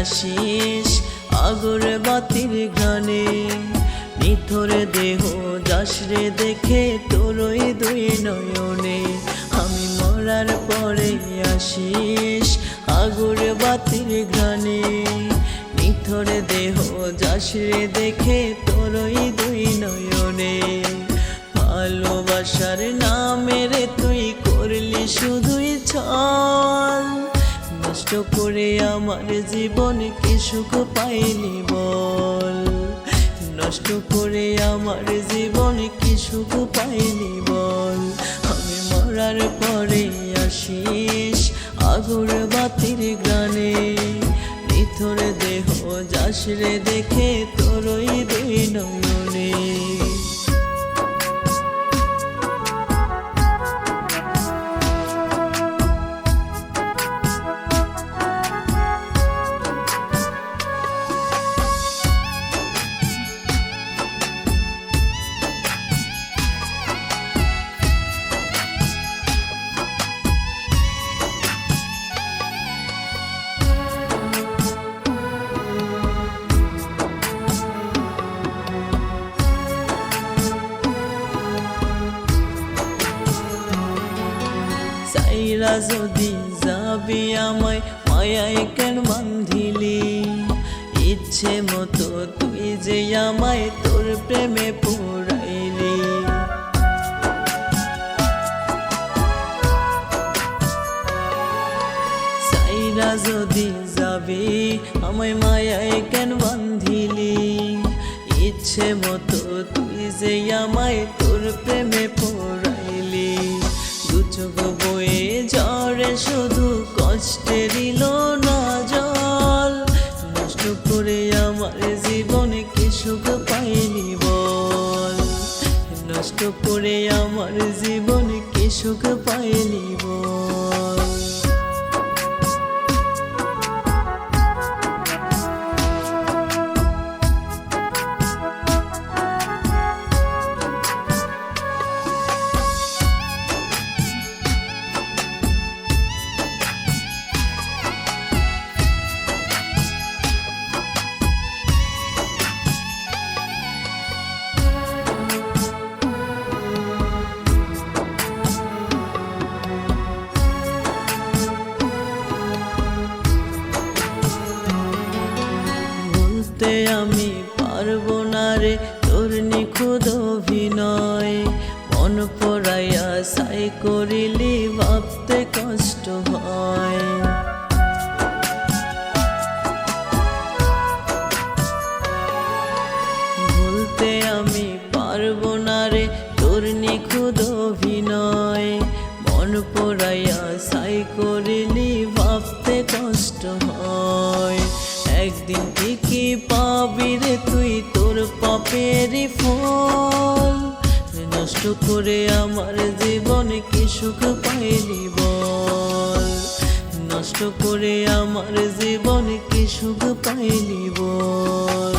আসিস আগর বাতির ঘ্রাণে। নিথরে দেহ যাস রে দেখে তোরই দুই নয়নে। আমি মরার পরে আসিস আগর বাতির ঘ্রাণে। নিথরে দেহ যাস রে দেখে তোরই দুই নয়নে। ভালোবাসার নামের নষ্ট করে আমার জীবন কি সুখ পাইলি বল? নষ্ট করে আমার জীবন কি সুখ পাইলি বল? আমি মরার পরে আসিস আগুর বাতির গানে নিথর দেহ যাস রে দেখে তোরই দুই চাইরা যদি যাবি আমায়, মায়ায় কেন বান্ধিলি? ইচ্ছে মতো তুই যে আমায় তোর প্রেমে পড়াইলি চাইরা যদি যাবি আমায়, মায়ায় কেন বান্ধিলি? ইচ্ছে মতো তুই যে আমায় তোর প্রেমে পড়াইলি দু চোখ আমার জীবনে কি সুখ পাইনি বল? নষ্ট করে আমার জীবনে কি সুখ পাইনি বল? বলতে আমি পারব না রে। তোর নিখুদ অভিনয় মন পড়াইয়া সাই করিলি, ভাবতে কষ্ট হয়। ভুলতে আমি পারব না রে। নিখুদ অভিনয় মন পড়াইয়া সাই করিলি, ভাবতে কষ্ট হয়। পাবি রে তুই তোর পাপেরই ফল। নষ্ট করে আমার জীবনে কি সুখ পাইনি বল? নষ্ট করে আমার জীবনে কি সুখ পাইনি বল?